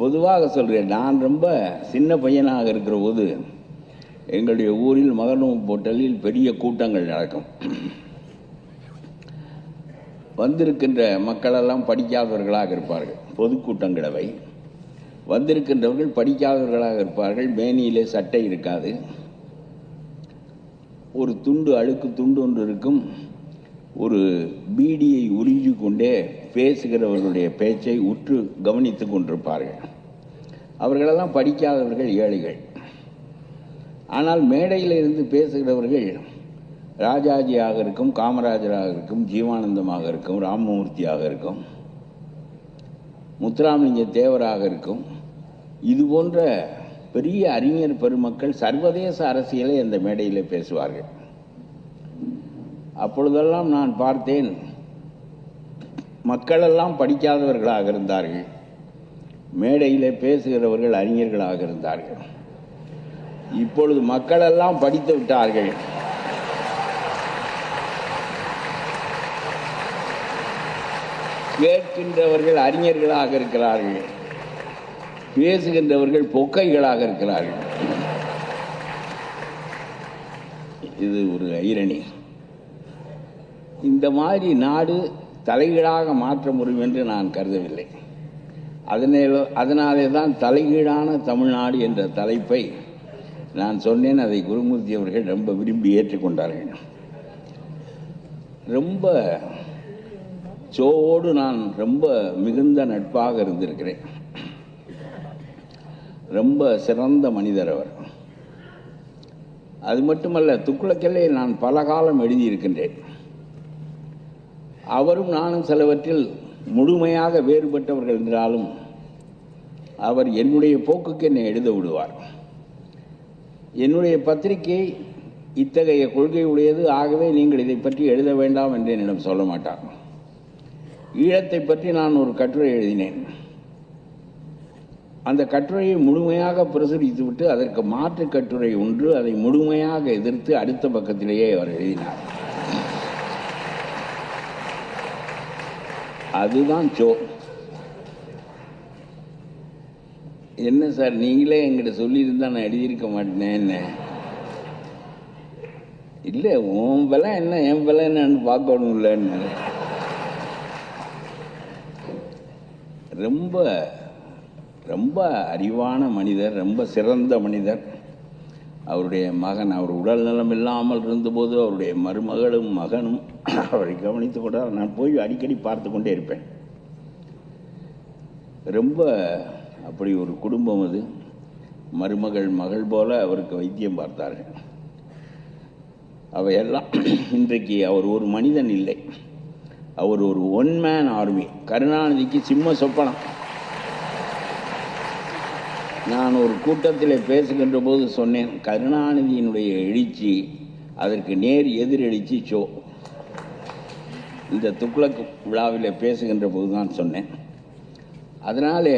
பொதுவாக சொல்கிறேன் நான் ரொம்ப சின்ன பையனாக இருக்கிற போது எங்களுடைய ஊரில் மகனும் போட்டலில் பெரிய கூட்டங்கள் நடக்கும். வந்திருக்கின்ற மக்களெல்லாம் படிக்காதவர்களாக இருப்பார்கள் பொதுக்கூட்டங்களவை. வந்திருக்கின்றவர்கள் படிக்காதவர்களாக இருப்பார்கள் மேனியிலே சட்டை இருக்காது. ஒரு துண்டு அழுக்கு துண்டு ஒன்று இருக்கும். ஒரு பீடியை உறிஞ்சி கொண்டே பேசுகிறவர்களுடைய பேச்சை உற்று கவனித்து கொண்டிருப்பார்கள். அவர்களெல்லாம் படிக்காதவர்கள் ஏழைகள். ஆனால் மேடையில் இருந்து பேசுகிறவர்கள் ராஜாஜியாக இருக்கும் காமராஜராக இருக்கும் ஜீவானந்தமாக இருக்கும் ராமமூர்த்தியாக இருக்கும் முத்துராமலிங்க தேவராக இருக்கும். இது போன்ற பெரிய அறிஞர் பெருமக்கள் சர்வதேச அரசியலை அந்த மேடையில் பேசுவார்கள். அப்பொழுதெல்லாம் நான் பார்த்தேன் மக்களெல்லாம் படிக்காதவர்களாக இருந்தார்கள். மேடையில் பேசுகிறவர்கள் அறிஞர்களாக இருந்தார்கள். இப்பொழுது மக்களெல்லாம் படித்து விட்டார்கள். கேட்கின்றவர்கள் அறிஞர்களாக இருக்கிறார்கள். பேசுகின்றவர்கள் பொக்கைகளாக இருக்கிறார்கள். இது ஒரு ஐரணி. இந்த மாதிரி நாடு தலைகீழாக மாற்ற முடியும் என்று நான் கருதவில்லை. அதனால அதனாலே தான் தலைகீழான தமிழ்நாடு என்ற தலைப்பை நான் சொன்னேன். அதை குருமூர்த்தி அவர்கள் ரொம்ப விரும்பி ஏற்றுக்கொண்டார்கள். ரொம்ப சோவோடு நான் ரொம்ப மிகுந்த நட்பாக இருந்திருக்கிறேன். ரொம்ப சிறந்த மனிதர் அவர். அது மட்டுமல்ல துக்குளக்கல்லே நான் பல காலம் எழுதியிருக்கின்றேன். அவரும் நானும் சிலவற்றில் முழுமையாக வேறுபட்டவர்கள் என்றாலும் அவர் என்னுடைய போக்குக்கு என்னை எழுத விடுவார். என்னுடைய பத்திரிகை இத்தகைய கொள்கை உடையது. ஆகவே நீங்கள் இதை பற்றி எழுத வேண்டாம் என்று என்னிடம் சொல்ல மாட்டார். ஈழத்தை பற்றி நான் ஒரு கட்டுரை எழுதினேன். அந்த கட்டுரையை முழுமையாக பிரசுரித்துவிட்டு அதற்கு மாற்று கட்டுரை ஒன்று அதை முழுமையாக எதிர்த்து அடுத்த பக்கத்திலேயே அவர் எழுதினார். அதுதான் சோ என்ன சார் நீங்களே என்கிட்ட சொல்லியிருந்தா நான் எழுதியிருக்க மாட்டேனேன்னு இல்லை உன் விலை என்ன என் விலை என்னன்னு பார்க்கணும் இல்லைன்னு ரொம்ப ரொம்ப அறிவான மனிதர் ரொம்ப சிறந்த மனிதர். அவருடைய மகன் அவர் உடல் நலம் இல்லாமல் இருந்தபோது அவருடைய மருமகளும் மகனும் அவரை கவனித்து கூட நான் போய் அடிக்கடி பார்த்து கொண்டே இருப்பேன். ரொம்ப அப்படி ஒரு குடும்பம் அது. மருமகள் மகள் போல அவருக்கு வைத்தியம் பார்த்தார்கள். அவையெல்லாம் இன்றைக்கு அவர் ஒரு மனிதன் இல்லை. அவர் ஒரு ஒன் மேன் ஆர்மி கருணாநிதிக்கு சிம்ம சொப்பனம். நான் ஒரு கூட்டத்தில் பேசுகின்ற போது சொன்னேன் கருணாநிதியினுடைய எழுச்சி அதற்கு நேர் எதிரெழுச்சி சோ. இந்த துக்ளக் விழாவில் பேசுகின்ற போது தான் சொன்னேன். அதனாலே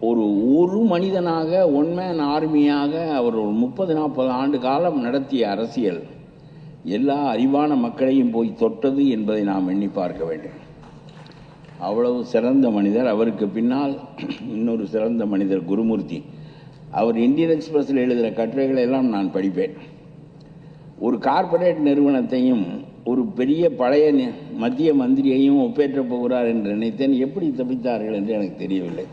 ஒரு ஒரு மனிதனாக ஒன்மேன் ஆர்மியாக அவர் ஒரு முப்பது நாற்பது ஆண்டு காலம் நடத்திய அரசியல் எல்லா அறிவான மக்களையும் போய் தொட்டது என்பதை நாம் எண்ணி பார்க்க வேண்டும். அவ்வளவு சிறந்த மனிதர். அவருக்கு பின்னால் இன்னொரு சிறந்த மனிதர் குருமூர்த்தி. அவர் இந்தியன் எக்ஸ்பிரஸில் எழுதுகிற கட்டுரைகளை எல்லாம் நான் படிப்பேன். ஒரு கார்ப்பரேட் நிறுவனத்தையும் ஒரு பெரிய பழைய நி- மத்திய மந்திரியையும் ஒப்பேற்றப் போகிறார் என்று நினைத்தேன். எப்படி தப்பித்தார்கள் என்று எனக்கு தெரியவில்லை.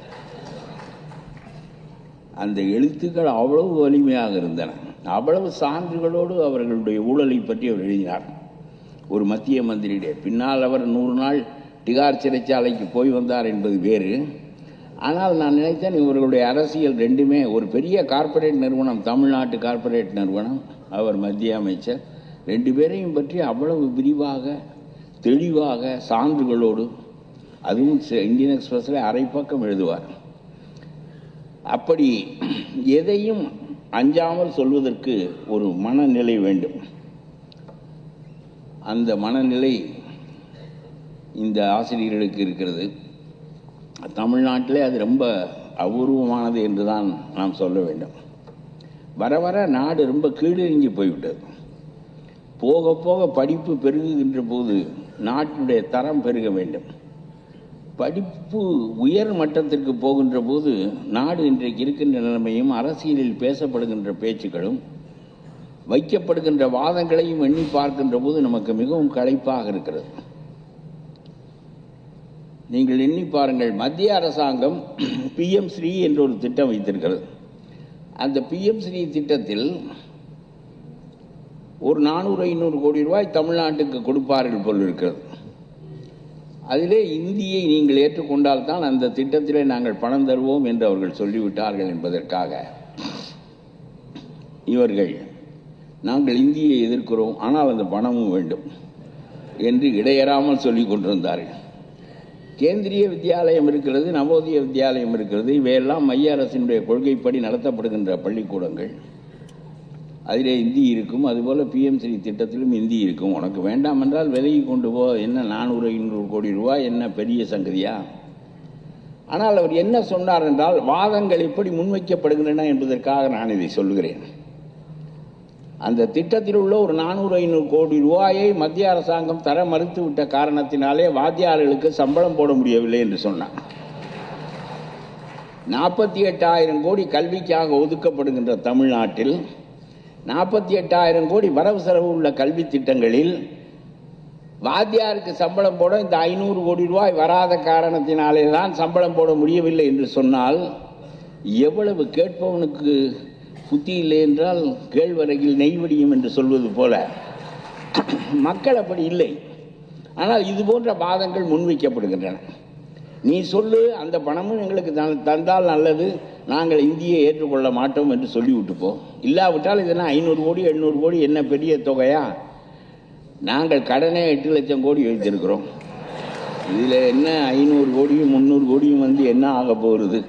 அந்த எழுத்துக்கள் அவ்வளவு வலிமையாக இருந்தன. அவ்வளவு சான்றுகளோடு அவர்களுடைய ஊழலை பற்றி அவர் எழுதினார். ஒரு மத்திய மந்திரியிலே. பின்னால் அவர் நூறு நாள் டிகார் சிறைச்சாலைக்கு போய் வந்தார் என்பது வேறு. ஆனால் நான் நினைத்தேன் இவர்களுடைய அரசியல் ரெண்டுமே ஒரு பெரிய கார்ப்பரேட் நிறுவனம் தமிழ்நாட்டு கார்ப்பரேட் நிறுவனம் அவர் மத்திய அமைச்சர் ரெண்டு பேரையும் பற்றி அவ்வளவு விரிவாக தெளிவாக சான்றுகளோடு அதுவும் இந்தியன் எக்ஸ்பிரஸில் அரை பக்கம் எழுதுவார். அப்படி எதையும் அஞ்சாமல் சொல்வதற்கு ஒரு மனநிலை வேண்டும். அந்த மனநிலை இந்த ஆசிரியர்களுக்கு இருக்கிறது. தமிழ்நாட்டிலே அது ரொம்ப அபூர்வமானது என்று தான் நாம் சொல்ல வேண்டும். வர வர நாடு ரொம்ப கீழிறங்கி போய்விட்டது. போக போக படிப்பு பெருகுகின்ற போது நாட்டினுடைய தரம் பெருக வேண்டும். படிப்பு உயர் மட்டத்திற்கு போகின்ற போது நாடு இன்றைக்கு இருக்கின்ற நிலைமையும் அரசியலில் பேசப்படுகின்ற பேச்சுக்களும் வைக்கப்படுகின்ற வாதங்களையும் எண்ணி பார்க்கின்ற போது நமக்கு மிகவும் களைப்பாக இருக்கிறது. நீங்கள் எண்ணி பாருங்கள் மத்திய அரசாங்கம் பிஎம் ஸ்ரீ என்ற ஒரு திட்டம் வைத்திருக்கிறது. அந்த பிஎம் ஸ்ரீ திட்டத்தில் ஒரு நானூறு ஐநூறு கோடி ரூபாய் தமிழ்நாட்டுக்கு கொடுப்பார்கள் போல் இருக்கிறது. அதிலே இந்தியை நீங்கள் ஏற்றுக்கொண்டால் தான் அந்த திட்டத்திலே நாங்கள் பணம் தருவோம் என்று அவர்கள் சொல்லிவிட்டார்கள் என்பதற்காக. இவர்கள் நாங்கள் இந்தியை எதிர்க்கிறோம் ஆனால் அந்த பணமும் வேண்டும் என்று இடையறாமல் சொல்லிக் கொண்டிருந்தார்கள். கேந்திரிய வித்தியாலயம் இருக்கிறது நவோதய வித்தியாலயம் இருக்கிறது இவையெல்லாம் மைய அரசினுடைய கொள்கைப்படி நடத்தப்படுகின்ற பள்ளிக்கூடங்கள். அதிலே இந்தி இருக்கும். அதுபோல் பிஎம்சி திட்டத்திலும் இந்தி இருக்கும். உனக்கு வேண்டாம் என்றால் விலகி கொண்டு போ. என்ன நானூறு ஐநூறு கோடி ரூபாய்? என்ன பெரிய சங்கதியா? ஆனால் அவர் என்ன சொன்னார் என்றால் வாதங்கள் எப்படி முன்வைக்கப்படுகின்றன என்பதற்காக நான் இதை சொல்லுகிறேன். அந்த திட்டத்தில் உள்ள ஒரு நானூறு ஐநூறு கோடி ரூபாயை மத்திய அரசாங்கம் தர மறுத்து விட்ட காரணத்தினாலே வாத்தியார்களுக்கு சம்பளம் போட முடியவில்லை என்று சொன்னார். நாற்பத்தி எட்டாயிரம் கோடி கல்விக்காக ஒதுக்கப்படுகின்ற தமிழ்நாட்டில் நாற்பத்தி எட்டாயிரம் கோடி வரவு செலவு உள்ள கல்வி திட்டங்களில் வாத்தியாருக்கு சம்பளம் போட இந்த ஐநூறு கோடி ரூபாய் வராத காரணத்தினாலே தான் சம்பளம் போட முடியவில்லை என்று சொன்னால் எவ்வளவு கேட்பவனுக்கு புத்தி இல்லை என்றால் கேழ்வரகில் நெய்வடியும் என்று சொல்வது போல. மக்கள் அப்படி இல்லை. ஆனால் இது போன்ற வாதங்கள் முன்வைக்கப்படுகின்றன. நீ சொல்லு அந்த பணமும் எங்களுக்கு தந்தால் நல்லது. நாங்கள் இந்தியை ஏற்றுக்கொள்ள மாட்டோம் என்று சொல்லிவிட்டு போ இல்லாவிட்டால் இதெல்லாம் ஐநூறு கோடி எண்ணூறு கோடி என்ன பெரிய தொகையா? நாங்கள் கடனே எட்டு லட்சம் கோடி வைத்திருக்கிறோம் இதில் என்ன ஐநூறு கோடியும் முந்நூறு கோடியும் வந்து என்ன ஆக போகிறது?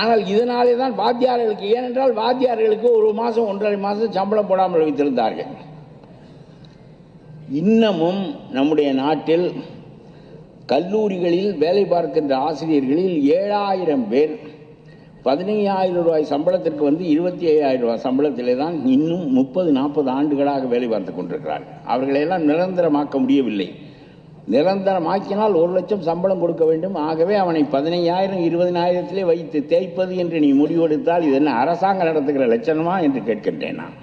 ஆனால் இதனாலே தான் வாத்தியார்களுக்கு ஏனென்றால் வாத்தியார்களுக்கு ஒரு மாதம் ஒன்றரை மாதம் சம்பளம் போடாமல் வைத்திருந்தார்கள். இன்னமும் நம்முடைய நாட்டில் கல்லூரிகளில் வேலை பார்க்கின்ற ஆசிரியர்களில் ஏழாயிரம் பேர். பதினையாயிரம் ரூபாய் சம்பளத்திற்கு வந்து இருபத்தி ஐயாயிரம் ரூபாய் சம்பளத்திலே தான் இன்னும் முப்பது நாற்பது ஆண்டுகளாக வேலை பார்த்து கொண்டிருக்கிறார்கள். அவர்களையெல்லாம் நிரந்தரமாக்க முடியவில்லை. நிரந்தரமாக்கினால் ஒரு லட்சம் சம்பளம் கொடுக்க வேண்டும். ஆகவே அவனை பதினையாயிரம் இருபதினாயிரத்திலே வைத்து தேய்ப்பது என்று நீ முடிவெடுத்தால் இது என்ன அரசாங்கம் நடத்துகிற லட்சணமா என்று கேட்கின்றேன் நான்.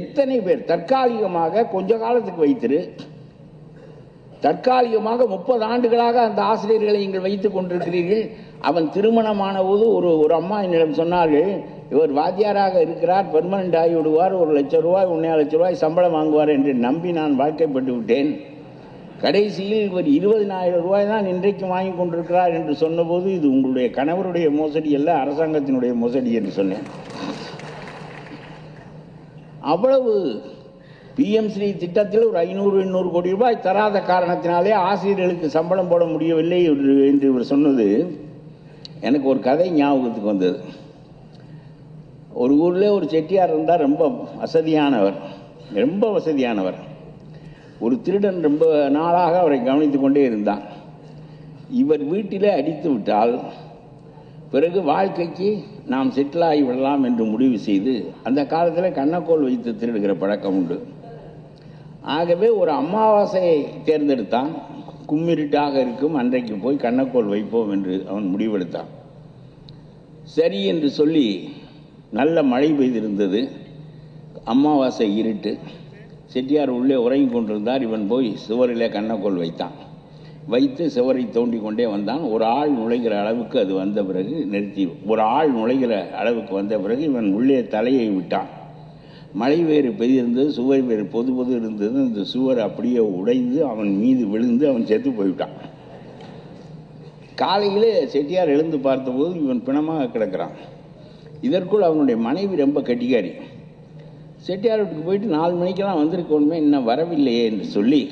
எத்தனை பேர் தற்காலிகமாக கொஞ்ச காலத்துக்கு வைத்திரு தற்காலிகமாக முப்பது ஆண்டுகளாக அந்த ஆசிரியர்களை நீங்கள் வைத்துக் கொண்டிருக்கிறீர்கள். அவன் திருமணமான போது ஒரு ஒரு அம்மா என்னிடம் சொன்னார்கள் இவர் வாத்தியாராக இருக்கிறார் பெர்மனண்ட் ஆகி விடுவார் ஒரு லட்சம் ரூபாய் ஒன்றே லட்ச ரூபாய் சம்பளம் வாங்குவார் என்று நம்பி நான் வாழ்க்கைப்பட்டு விட்டேன். கடைசியில் இவர் இருபதினாயிரம் ரூபாய் தான் இன்றைக்கு வாங்கி கொண்டிருக்கிறார் என்று சொன்னபோது இது உங்களுடைய கணவருடைய மோசடி அல்ல அரசாங்கத்தினுடைய மோசடி என்று சொன்னேன். அவ்வளவு பிஎம் திட்டத்தில் ஒரு ஐநூறு எண்ணூறு கோடி ரூபாய் தராத காரணத்தினாலே ஆசிரியர்களுக்கு சம்பளம் போட முடியவில்லை என்று இவர் சொன்னது. எனக்கு ஒரு கதை ஞாபகத்துக்கு வந்தது. ஒரு ஊரில் ஒரு செட்டியார் இருந்தால் ரொம்ப வசதியானவர். ரொம்ப வசதியானவர். ஒரு திருடன் ரொம்ப நாளாக அவரை கவனித்து கொண்டே இருந்தான் இவர் வீட்டிலே அடித்து விட்டால் பிறகு வாழ்க்கைக்கு நாம் செட்டில் ஆகிவிடலாம் என்று முடிவு செய்து அந்த காலத்தில் கண்ணக்கோல் வைத்து திருடுகிற பழக்கம் உண்டு. ஆகவே ஒரு அமாவாசையை தேர்ந்தெடுத்தான். கும்மிருட்டாக இருக்கும். அன்றைக்கு போய் கண்ணக்கோல் வைப்போம் என்று அவன் முடிவெடுத்தான். சரி என்று சொல்லி நல்ல மழை பெய்திருந்தது. அமாவாசை இருட்டு. செட்டியார் உள்ளே உறங்கி கொண்டிருந்தார். இவன் போய் சுவரிலே கண்ணக்கோல் வைத்தான். வைத்து சுவரை தோண்டி கொண்டே வந்தான். ஒரு ஆள் நுழைகிற அளவுக்கு அது வந்த பிறகு நிறுத்தி ஒரு ஆள் நுழைகிற அளவுக்கு வந்த பிறகு இவன் உள்ளே தலையை விட்டான். மழை வேறு பெய்திருந்தது சுவர் வேறு பொது பொது இருந்தது. அந்த சுவர் அப்படியே உடைந்து அவன் மீது விழுந்து அவன் செத்து போய்விட்டான். காலையில் செட்டியார் எழுந்து பார்த்தபோது இவன் பிணமாக கிடக்கிறான். இதற்குள் அவனுடைய மனைவி ரொம்ப கட்டிக்காரி. செட்டியார் வீட்டுக்கு போயிட்டு நாலு மணிக்கெல்லாம் வந்திருக்கணுமே இன்னும் வரவில்லையே என்று சொல்லி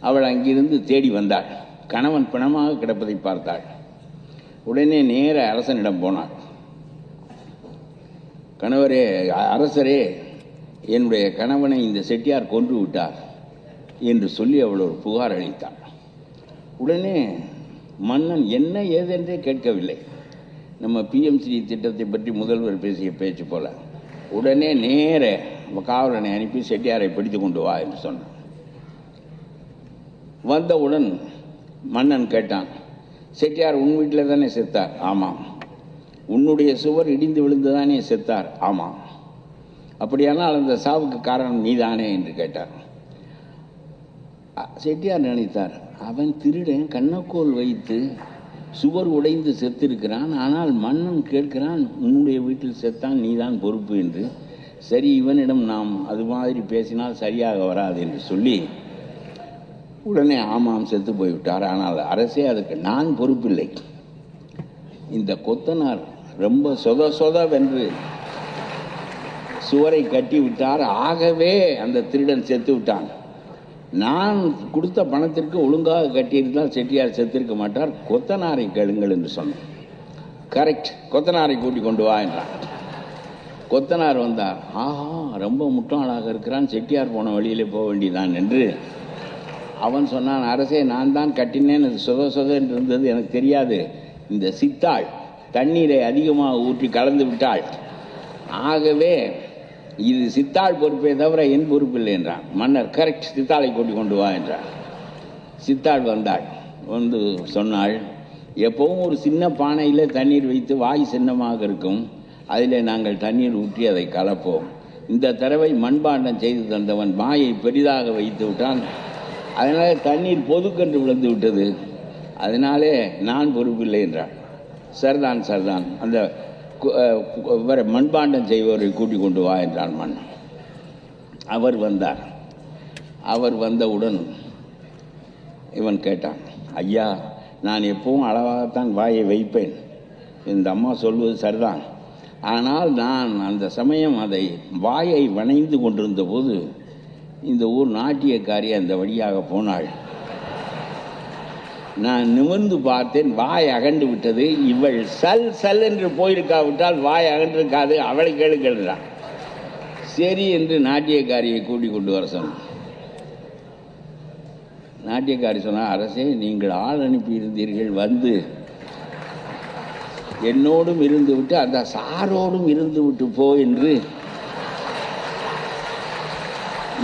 அவள் அங்கிருந்து தேடி வந்தாள். கணவன் பிணமாக கிடப்பதை பார்த்தாள். உடனே நேர அரசனிடம் போனாள் கணவரே அரசரே என்னுடைய கணவனை இந்த செட்டியார் கொன்று விட்டார் என்று சொல்லி அவள் ஒரு புகார் அளித்தாள். உடனே மன்னன் என்ன ஏதென்றே கேட்கவில்லை. நம்ம பிஎம்சி திட்டத்தை பற்றி முதல்வர் பேசிய பேச்சு போல. உடனே நேர காவலனை அனுப்பி செட்டியாரை பிடித்து கொண்டு வா என்று சொன்னான். வந்தவுடன் மன்னன் கேட்டான் செட்டியார் உன் வீட்டில் தானே செத்தார்? ஆமாம். உன்னுடைய சுவர் இடிந்து விழுந்து தானே செத்தார்? ஆமாம். அப்படியானால் அந்த சாவுக்கு காரணம் நீதானே என்று கேட்டார். செட்டியார் நினைத்தார் அவன் திருடன் கண்ணக்கோல் வைத்து சுவர் உடைந்து செத்திருக்கிறான் ஆனால் மன்னன் கேட்கிறான் உன்னுடைய வீட்டில் செத்தான் நீதான் பொறுப்பு என்று. சரி இவனிடம் நாம் அது மாதிரி பேசினால் சரியாக வராது என்று சொல்லி உடனே ஆமாம் செத்து போய்விட்டார். ஆனால் அரசே அதுக்கு நான் பொறுப்பில்லை. இந்த கொத்தனார் ரொம்ப சொத சொதவென்று சுவரை கட்டி விட்டார். ஆகவே அந்த திருடன் செத்து விட்டான். நான் கொடுத்த பணத்திற்கு ஒழுங்காக கட்டியிருந்தால் செட்டியார் செத்திருக்க மாட்டார். கொத்தனாரை கேளுங்கள் என்று சொன்னேன் கரெக்ட் கொத்தனாரை கூட்டி கொண்டு வா என்றான் கொத்தனார் வந்தார். ஆஹா ரொம்ப முட்டாளாக இருக்கிறான். செட்டியார் போன வழியிலே போக வேண்டியதான் என்று அவன் சொன்னான். அரசே நான் தான் கட்டினேன். அது சொத சொத என்று இருந்தது. எனக்கு தெரியாது. இந்த சித்தாள் தண்ணீரை அதிகமாக ஊற்றி கலந்து விட்டாள். ஆகவே இது சித்தாள் பொறுப்பே தவிர என் பொறுப்பில்லை என்றான். மன்னர் கரெக்ட் சித்தாளை கூட்டி கொண்டு வா என்றார் சித்தாள் வந்தாள். வந்து சொன்னாள் எப்பவும் ஒரு சின்ன பானையில் தண்ணீர் வைத்து வாய் சின்னமாக இருக்கும். அதில் நாங்கள் தண்ணீர் ஊற்றி அதை கலப்போம். இந்த தடவை மண்பாண்டம் செய்து தந்தவன் வாயை பெரிதாக வைத்து விட்டான். அதனால் தண்ணீர் பொதுக்கென்று விழுந்து விட்டது. அதனாலே நான் பொறுப்பில்லை என்றான். சர்தான் சர்தான். அந்த இவரை மண்பாண்டம் செய்பவரை கூட்டிக் கொண்டு வா என்றான் மன்னன். அவர் வந்தார். அவர் வந்தவுடன் இவன் கேட்டான் ஐயா நான் எப்பவும் அளவாகத்தான் வாயை வைப்பேன். இந்த அம்மா சொல்வது சரிதான். ஆனால் நான் அந்த சமயம் அதை வாயை வணைந்து கொண்டிருந்த போது இந்த ஊர் நாட்டியக்காரி அந்த வழியாக போனாள். நான் நிமிர்ந்து பார்த்தேன் வாய் அகண்டு விட்டது. இவள் சல் சல் என்று போயிருக்காவிட்டால் வாய் அகன்றிருக்காது. அவளை கேளுக்கிறான் சரி என்று நாட்டியக்காரியை கூட்டிக் கொண்டு வர சொன்னான். நாட்டியக்காரி சொன்னால் அரசே நீங்கள் ஆள் அனுப்பியிருந்தீர்கள் வந்து. என்னோடும் இருந்து விட்டு அந்த சாரோடும் இருந்து விட்டு போ என்று.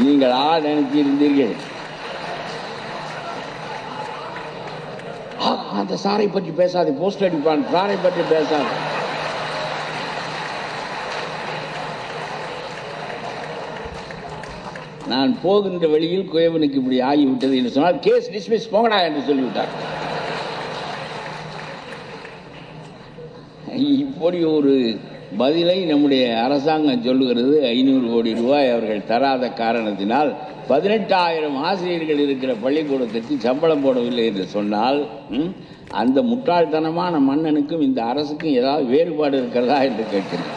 நீங்கள் ஆள் அனுப்பியிருந்தீர்கள் அந்த சாரை பற்றி பேசாதே போஸ்ட் அடிப்பான். சாரை பற்றி பேசாத. நான் போகின்ற வழியில் குயவனுக்கு இப்படி ஆகிவிட்டது என்று சொன்னால் கேஸ் டிஸ்மிஸ் போகடா என்று சொல்லிவிட்டார். இப்படி ஒரு பதிலை நம்முடைய அரசாங்கம் சொல்லுகிறது ஐநூறு கோடி ரூபாய் அவர்கள் தராத காரணத்தினால் பதினெட்டாயிரம் ஆசிரியர்கள் இருக்கிற பள்ளிக்கூடத்திற்கு சம்பளம் போடவில்லை என்று சொன்னால் அந்த முட்டாள்தனமான மன்னனுக்கும் இந்த அரசுக்கும் ஏதாவது வேறுபாடு இருக்கிறதா என்று கேட்கிறேன்.